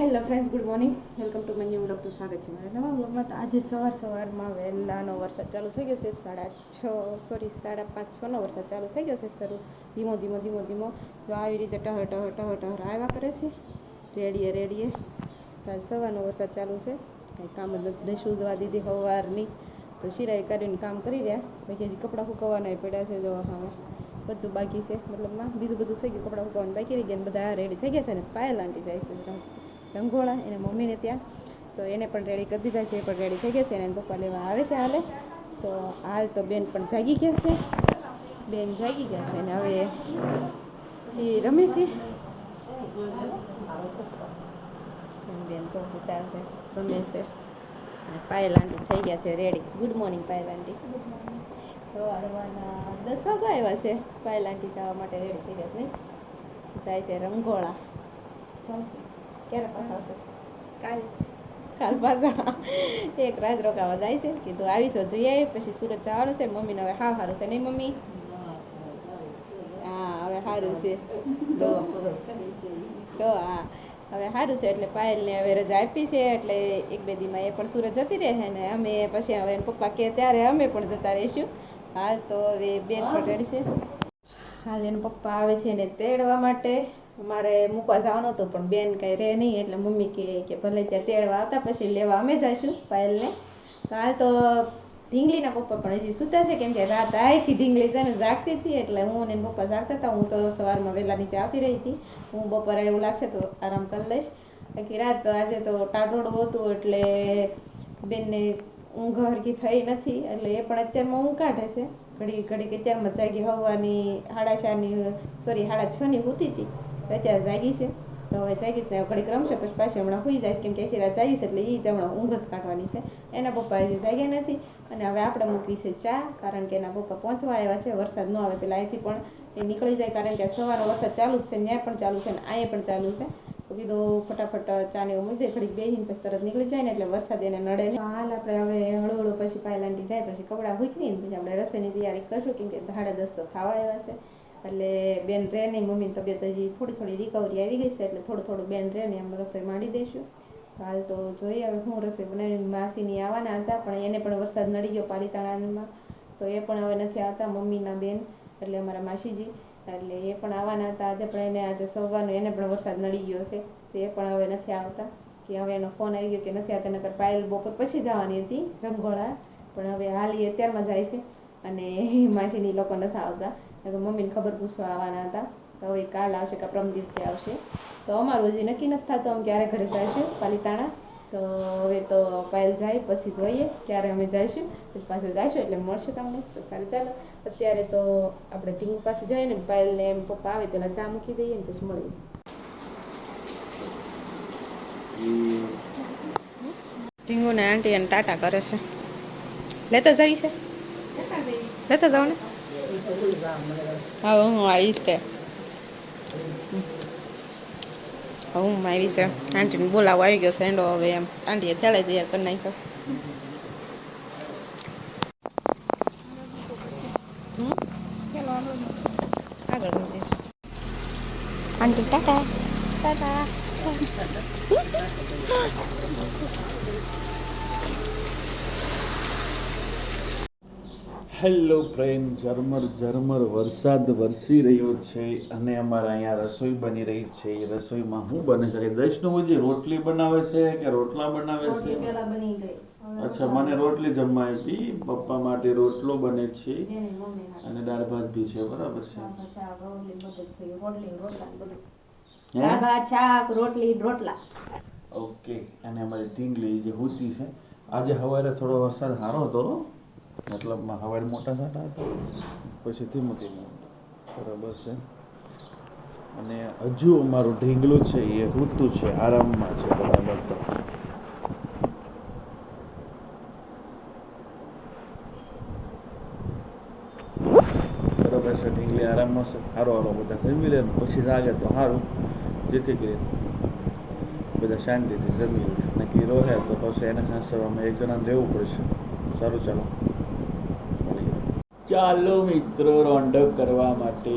Hello friends good morning welcome to મન્યુ new vlog તો સ્વાગત છે મારા નવા વ્લોગમાં તો આજે સવાર સવારમાં વહેલાનો વરસાદ ચાલુ થઈ ગયો છે. સાડા છ સોરી સાડા પાંચ છનો વરસાદ ચાલુ થઈ ગયો છે શરૂ. ધીમો ધીમો ધીમો ધીમો. તો આવી રીતે ટહર ટહર ટહર ટહર આવ્યા કરે છે. રેડીએ રેડીએ. તો આજે સવારનો વરસાદ ચાલુ છે. કંઈ કામ જ નથી. દઈ દીધી સવારની તો સિરાઈ કરીને કામ કરી રહ્યા. પછી હજી કપડાં સુકવવાના પડ્યા છે જો હવે. બધું બાકી છે. મતલબમાં બીજું બધું થઈ ગયું. કપડાં સુકવવાનું બાકી રહી ગયા બધા રેડી થઈ ગયા છે ને પાયલ આંટી જાય છે. રંગોળા, એને મમ્મીને ત્યાં. તો એને પણ રેડી કરી દીધા છે, એ પણ રેડી થઈ ગયા છે એને પપ્પા લેવા આવે છે હાલે. તો હાલ તો બેન પણ જાગી ગયા છે. બેન જાગી ગયા છે અને હવે એ રમે છે. બેન તો સુતા છે, રમે છે. અને પાયલ આંટી થઈ ગયા છે ready good morning Payal aunty. સવારના દસ વાગ્યા આવ્યા છે. પાયલ આંટી જવા માટે રેડી થઈ ગયા છે. જાય છે રંગોળા. ક્યારે પાછા આવશે? કાલ. કાલ પાછા? એક રાત રોકાવા જાય છે. કીધું આવીશો જઈ પછી સુરત જવાનું છે. મમ્મીને હવે હા સારું છે નહીં મમ્મી? હા હવે સારું છે. તો તો હા. હવે સારું છે એટલે પાયલને હવે રજા આપી છે. એટલે એક બે દીમાં એ પણ સુરત જતી રહે ને અમે પછી હવે એના પપ્પા કહે ત્યારે અમે પણ જતા રહીશું. હાલ તો હવે બેન રેડી છે. હાલ એના પપ્પા આવે છે ને તેડવા માટે. મારે મૂકવા જવાનું હતું, પણ બેન કાંઈ રહે નહીં એટલે મમ્મી કહે કે ભલે ત્યાં તેડવા આવતા પછી લેવા અમે જઈશું પાયલને. તો હાલ તો ઢીંગલીના પપ્પા પણ હજી સૂતા છે, કેમ કે રાત આયથી ઢીંગલી છે ને જાગતી હતી એટલે હું ને એના પપ્પા જાગતા હતા, હું તો સવારમાં વહેલા નીચે આવતી રહી હતી. હું બપોરે એવું લાગશે તો આરામ કરી લઈશ. બાકી રાત તો આજે તો ટાઢોડું હતું એટલે બેનને ઊંઘ હરકી થઈ નથી, એટલે એ પણ અત્યારમાં ઊંઘ કાઢે છે. ઘડી ઘડી અત્યારમાં જાગી હવાની સાડા ચારની, સોરી સાડા છની હોતી હતી. તો અત્યારે જાગી છે. તો હવે જાગીશ ને ઘડીક રમશે, પછી પાછી હમણાં સુઈ જાય. કેમ કે આખી રાત જાગીશ એટલે એ જ હમણાં ઊંઘ જ કાઢવાની છે. એના પપ્પા હજી જાગ્યા નથી અને હવે આપણે મૂકવી છે ચા, કારણ કે એના પપ્પા પહોંચવા આવ્યા છે. વરસાદ ન આવે પેલા અહીંથી પણ એ નીકળી જાય, કારણ કે સવારનો વરસાદ ચાલુ જ છે ત્યાં પણ ચાલુ છે ને અહીંયા પણ ચાલુ છે. તો કીધું ફટાફટ ચા ને એવું મૂકી દે, ઘડીક બેહીને પછી તરત નીકળી જાય ને એટલે વરસાદ એને નડે ને હાલ આપણે હવે હળુ હળુ પછી પાયલાંટી જાય, પછી કપડાં હૂકવીને પછી આપણે રસોઈની તૈયારી કરશું, કેમ કે સાડા દસ તો ખાવા આવ્યા છે. એટલે બેન રહે નહીં મમ્મીની તબિયત હજી થોડી થોડી રિકવરી આવી ગઈ છે, એટલે થોડું થોડું બેન રહે ને એમ રસોઈ માંડી દઈશું. હાલ તો જોઈએ હવે હું રસોઈ બનાવીને માસીની આવવાના હતા, પણ એને પણ વરસાદ નડી ગયો પાલીતાણામાં, તો એ પણ હવે નથી આવતા, મમ્મીના બેન, એટલે અમારા માસીજી, એટલે એ પણ આવવાના હતા આજે, પણ એને આજે સવારનો એને પણ વરસાદ નડી ગયો છે, તો એ પણ હવે નથી આવતા, કે હવે એનો ફોન આવી ગયો કે નથી આવતા, નકર પાયલ બપોર પછી જવાની હતી રમઘોડા પણ હવે હાલ એ અત્યારમાં જાય છે, અને માસીની લોકો નથી આવતા. નકર મમ્મીને ખબર પૂછવા આવવાના હતા. તો હવે કાલ આવશે કે પ્રમ દિવસે આવશે. તો અમારું હજી નક્કી નથી થતું અમે ક્યારે ઘરે જઈશું પાલીતાણા. તો હવે તો પાયલ જાય પછી જોઈએ ક્યારે અમે જઈશું. પછી પાછળ જઈશું એટલે મળશે તમને. તો સારું ચાલો. અત્યારે તો આપણે ટીંગ પાસે જઈએ ને પાયલને એમ પપ્પા આવે પહેલાં ચા મૂકી દઈએ ને પછી મળીએ. ટીંગુ ને આંટી અને ટાટા કરે છે. લેતા જઈશે છે? લેતા જાઓ ને હા હું આવીશ તે હું આવી છે આંટીને બોલાવો આવી ગયો છે એન્ડો હવે એમ આંટીએ થેળે તૈયાર કરી નાખ્યો છે હમ? આગળ મૂકી દઈશું. Aunty tata tata hello friend ઝરમર ઝરમર વરસાદ વરસી રહ્યો છે અને અમારે અહીંયા રસોઈ બની રહી છે. એ રસોઈમાં શું બને છે? વૈષ્ણવજી રોટલી બનાવે છે કે રોટલા બનાવે છે? અચ્છા મને રોટલી જમવા આપી પપ્પા માટે રોટલો બને છે. અને દાળ ભાત બી છે બરાબર છે. હે? રોટલા ઓકે. અને અમારી ટીંગલી જે હુતી છે આજે સવારે થોડો વરસાદ સારો હતો. મતલબમાં સવારે મોટા છાંટા હતા, પછી ધીમું બરાબર છે. અને હજુ અમારું ઢીંગલું છે, એ ઋતુ છે, આરામમાં છે, બરાબર તો. બરાબર છે, ઢીંગલી આરામમાં છે. સારો સારો બધા જમી લે, પછી જાગે તો સારું જેથી કરીને બધા શાંતિથી જમી લે. નક્કી રોહે તો પછી એને સાસવામાં એક જણા રહેવું પડશે. સારું, ચાલો. ચાલો મિત્રો રોંડો કરવા માટે.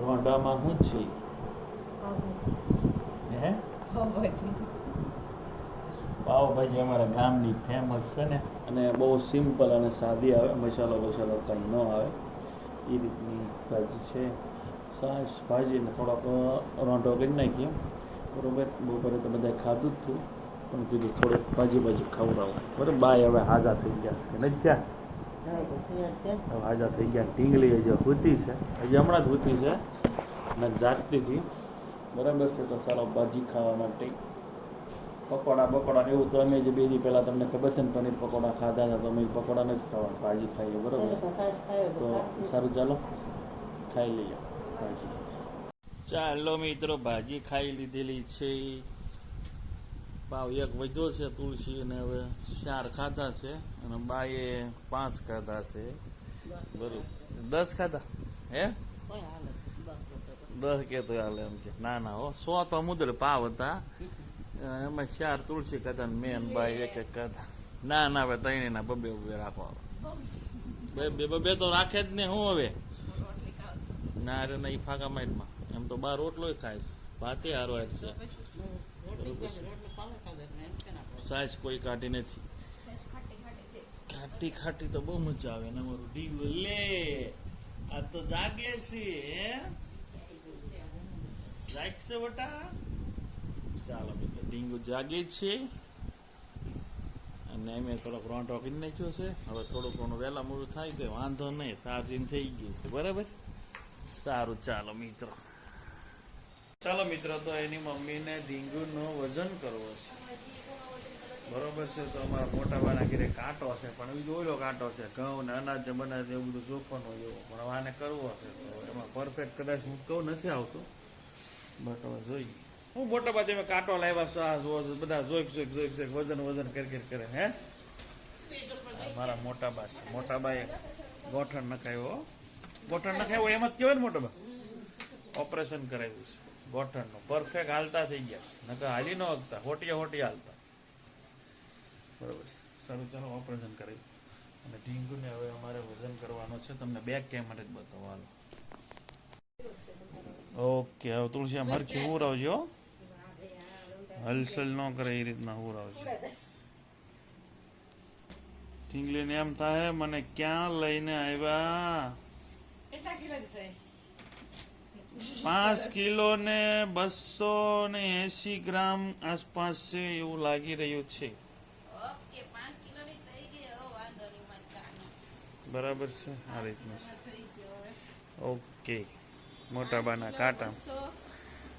રોંડામાં શું છે? હે? પાવભાજી અમારા ગામની ફેમસ છે ને અને બહુ સિમ્પલ અને સાદી આવે. મસાલો બસાલો કંઈ ન આવે. એ રીતની ભાજી છે. સાસ ભાજીને થોડોક રોંઢો કરી નાખીએ. બરોબર? બપોરે તો બધા ખાધું જ હતું. પણ કીધું થોડુંક ભાજી ભાજી ખવડાવું. બરાબર? બાય હવે હાજા થઈ ગયા. નથી થયા? હવે હાજા થઈ ગયા ટીંગલી હજી હુતી છે. હજી હમણાં જ હુતી છે. અને જાગતી હતી બરાબર છે તો સારો ભાજી ખાવા માટે. પકોડા બકોડા એવું તો અમે જે બે દી પહેલાં તમને ખબર છે ને પનીર પકોડા ખાધા હતા તો અમે પકોડા નથી ખાવા ભાજી ખાઈએ બરાબર? તો સારું ચાલો. ખાઈ લઈએ ભાજી. ચાલો મિત્રો ભાજી ખાઈ લીધેલી છે. પાવ એક વધ્યો છે, તુલસી અને હવે ચાર ખાધા છે અને બાએ પાંચ ખાધા છે. બરોબર. દસ ખાધા? હે? દસ કે તો હાલે એમ કે. ના ના, હો. સો તો મુદ્ર પાવ હતા. એમાં ચાર તુલસી ખાધા ને મેન બાઈ એક એક ખાધા. ના ના, હવે ત્રણે ના બબે બબે રાખો બે બે બબે તો રાખે જ ને હું હવે? ના, રે, ના એ ફાકા માઇટમાં એમ તો બાર રોટલોય ખાય છે. ભાતે હારો હાર છે. સાઈઝ કોઈ કાઢી નથી. ખાટી ખાટી તો બહુ મજા આવે ને અમારું ડીવ લે. આ તો જાગે છે હે? જાગશે બટા? ચાલો મિત્રો ડીંગુ જાગે છે. અને મેં થોડોક રોંટો કરી નાખ્યો છે. હવે થોડું ઘણું વહેલા મોડું થાય તો વાંધો નહીં ચાર્જિંગ થઈ ગયું છે. બરાબર? સારું ચાલો મિત્રો. ચાલો મિત્રો તો એની મમ્મીને ડીંગુનું વજન કરવો છે બરોબર છે, તો અમારા મોટા બાના ઘરે કાંટો છે, પણ એ જોયેલો કાંટો છે, ઘઉં ને અનાજ ને બનાવે એવું બધું જોખવાનું હોય પણ હવે આને કરવો તો એમાં પરફેક્ટ કદાચ હું કહું, નથી આવતો. બટ હવે જોઈએ. હું મોટા બા અમે કાંટો લાવ્યા, સાસ જો બધા જોઈક જોઈક જોઈક જોઈક, વજન વજન કરી કરી, કરે, હે? મારા મોટા બા છે. મોટા બાએ ગોઠણ નખાયો ગોઠણ નખાયો એમ જ કહેવાય ને મોટા બા. ઓપરેશન કરાવ્યું છે. ગોઠણનું. પરફેક્ટ હાલતા થઈ ગયા છે. નકર હાલી ન હકતા હોટિયા હોટિયા હાલતા. બરોબર. સારું ચાલો ઓપરેશન કરાવી અને ઢીંગુને હવે અમારે વજન કરવાનો છે. તમને બેક કેમેરે જ બતાવવાનો. ઓકે હવે તુલસી હરખી રાવજો હો. હલચલ ન કરે એ રીતના હું ઉરાવજો ઢીંગલીને એમ થાય મને ક્યાં લઈને આવ્યા? પાંચ કિલો ને બસો ને એસી ગ્રામ આસપાસ છે એવું લાગી રહ્યું છે. બરાબર છે આ રીતનું ઓકે મોટા બાના કાંટા.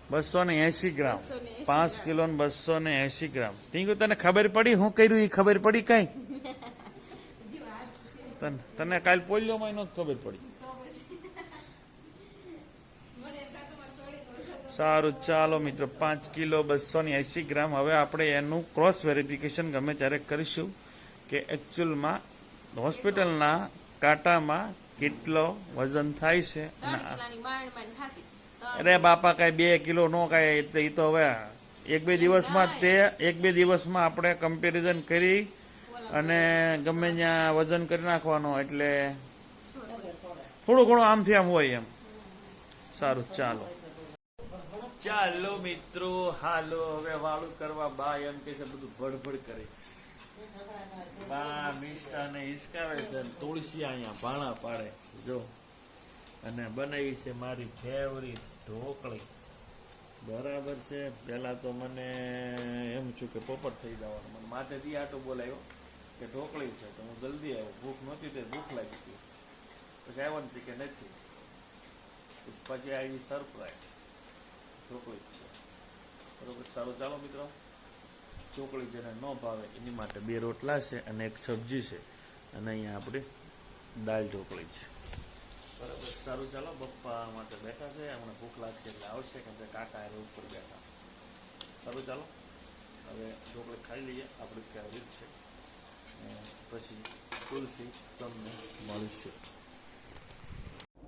બસો ને એસી ગ્રામ. પાંચ કિલો ને બસો ને એસી ગ્રામ. ટીંગુ તને ખબર પડી? હું કર્યું એ ખબર પડી કઈ? તને તને કાલ પોલ્યો માં ખબર પડી. સારું ચાલો મિત્રો પાંચ કિલો બસો ને એસી ગ્રામ. હવે આપણે એનું ક્રોસ વેરિફિકેશન ગમે ત્યારે કરીશું કે એકચ્યુઅલમાં હોસ્પિટલના કાંટામાં કેટલો વજન થાય છે. અરે બાપા કઈ બે કિલો નો કઈ એ તો હવે એક બે દિવસમાં તે એક બે દિવસમાં આપણે કમ્પેરિઝન કરી અને ગમે ત્યાં વજન કરી નાખવાનો એટલે થોડું ઘણું આમથી આમ હોય એમ. સારું ચાલો. ચાલો મિત્રો, હાલો, હવે વાળું કરવા બા એમ કે છે, બધું ભડભડ કરે છે. બા મિષ્ટા ને હિસકાવે છે તુલસી અહીંયા ભાણા પાડે છે, જો. અને બનાવી છે મારી ફેવરિટ ઢોકળી. બરાબર છે. પહેલાં તો મને એમ છું કે પોપટ થઈ જવાનું. મને માથેથી આટો બોલાવ્યો કે ઢોકળી છે, તો હું જલ્દી આવ્યો ભૂખ નહોતી તે ભૂખ લાગી હતી પછી આવ્યો નથી કે નથી. પછી આવી સરપ્રાઈઝ જ છે. બરોબર? સારું, ચાલો મિત્રો. ચોકલેટ જેને ન ભાવે એની માટે બે રોટલા છે અને એક સબ્જી છે. અને અહીંયા આપણે દાળ ઢોકળી છે. બરાબર? સારું, ચાલો. પપ્પા માટે બેઠા છે. હમણાં ભૂખ લાગશે એટલે આવશે, કેમ કે કાકા એ ઉપર બેઠા. સારું, ચાલો. હવે ઢોકળી ખાઈ લઈએ. આપણે ફેવરિટ છે. પછી તુલસી તમને મળશે.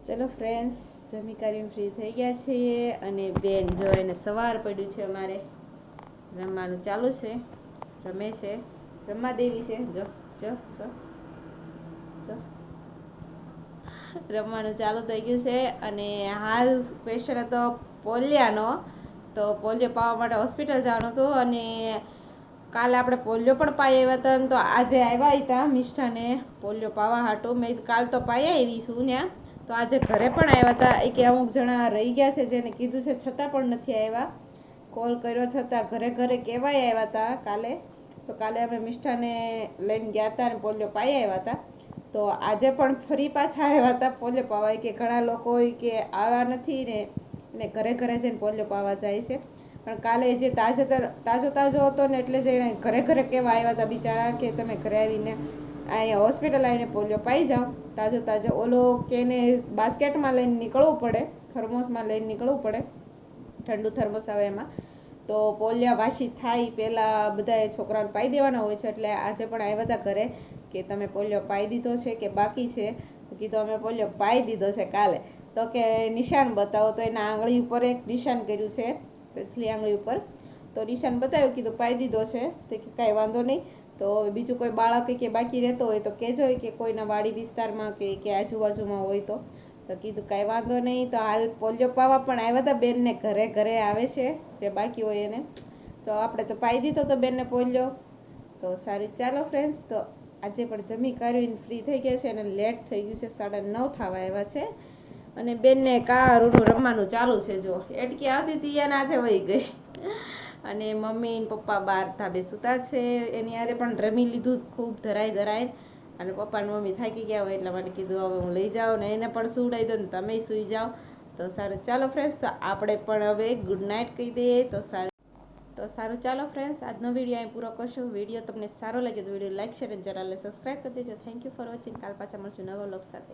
ચલો ફ્રેન્ડ્સ જમી કરીને ફ્રી થઈ ગયા છીએ અને બેન જો એને સવાર પડ્યું છે અમારે. રમવાનું ચાલુ છે, રમે છે, રમવા દેવી છે. જો જો રમવાનું ચાલુ થઈ ગયું છે અને હાલ ક્વેશ્ચન હતો પોલિયાનો. તો પોલિયો પાવા માટે હોસ્પિટલ જવાનું હતું અને કાલે આપણે પોલિયો પણ પાઈ આવ્યા હતા તો આજે આવ્યા હતા મિષ્ઠાને. પોલિયો પાવા હાટું. મેં કાલ તો પાઈ આવી છું ત્યાં તો આજે ઘરે પણ આવ્યા હતા. એ કે અમુક જણા રહી ગયા છે જેને કીધું છે છતાં પણ નથી આવ્યા. કોલ કર્યો છતાં ઘરે ઘરે કહેવાય આવ્યા હતા કાલે. તો કાલે અમે મિષ્ઠાને લઈને ગયા હતા અને પોલિયો પાઈ આવ્યા હતા. તો આજે પણ ફરી પાછા આવ્યા હતા પોલિયો પાવા કે ઘણા લોકો કે આવ્યા નથી ને ને ઘરે ઘરે જઈને પોલિયો પાવા જાય છે. પણ કાલે જે તાજેતર તાજો તાજો હતો ને એટલે જ ઘરે ઘરે કહેવા આવ્યા હતા બિચારા કે તમે ઘરે આવીને અહીંયા હોસ્પિટલ આવીને પોલિયો પાઈ જાઓ. તાજો તાજો ઓલો કે એને બાસ્કેટમાં લઈને નીકળવું પડે, થર્મોસમાં લઈને નીકળવું પડે, ઠંડુ થર્મોસ આવે એમાં. તો પોલિયા વાસી થાય પહેલાં બધાએ છોકરાઓને પાઈ દેવાના હોય છે, એટલે આજે પણ આવ્યા હતા ઘરે કે તમે પોલિયો પાઈ દીધો છે કે બાકી છે? કીધું અમે પોલિયો પાઈ દીધો છે કાલે. તો કે નિશાન બતાવો. તો એના આંગળી ઉપર એક નિશાન કર્યું છે પછલી આંગળી ઉપર. તો નિશાન બતાવ્યું, કીધું પાઈ દીધો છે. તો કે કાંઈ વાંધો નહીં. તો બીજું કોઈ બાળક કે બાકી રહેતો હોય તો કહેજો કે કોઈના વાડી વિસ્તારમાં કે કે આજુબાજુમાં હોય તો. તો કીધું કાંઈ વાંધો નહીં. તો હાલ પોલિયો પાવા પણ આવ્યા હતા બેનને ઘરે ઘરે આવે છે, જે બાકી હોય એને. તો આપણે તો પાઈ દીધો તો બેનને પોલિયો. તો સારું ચાલો ફ્રેન્ડ્સ તો આજે પણ જમી કરીને ફ્રી થઈ ગયા છે અને લેટ થઈ ગયું છે, સાડા નવ થવા આવ્યા છે. અને બેનને કારુનું રમવાનું ચાલુ છે, જો. એટકી આવતી હતી એના હાથે વહી ગઈ. અને મમ્મી પપ્પા બાર ધાબે સૂતા છે. એની હારે પણ રમી લીધું, ખૂબ ધરાય ધરાય. અને પપ્પા ને મમ્મી થાકી ગયા હોય એટલા માટે કીધું, હવે હું લઈ જાઉં ને એને પણ સુવડાવી દઉં ને તમે સૂઈ જાઓ. તો સારું, ચાલો ફ્રેન્ડ્સ તો આપણે પણ હવે ગુડ નાઇટ કહી દઈએ. તો સારું તો સારું, ચાલો ફ્રેન્ડ્સ આજનો વીડિયો અહીં પૂરો કરશું. વીડિયો તમને સારો લાગે તો વીડિયો લાઇક શેર અને ચેનલને સબસ્ક્રાઈબ કરી દેજો. થેન્ક યુ ફોર વોચિંગ કાલ પાછા મળશું નવા લોક સાથે.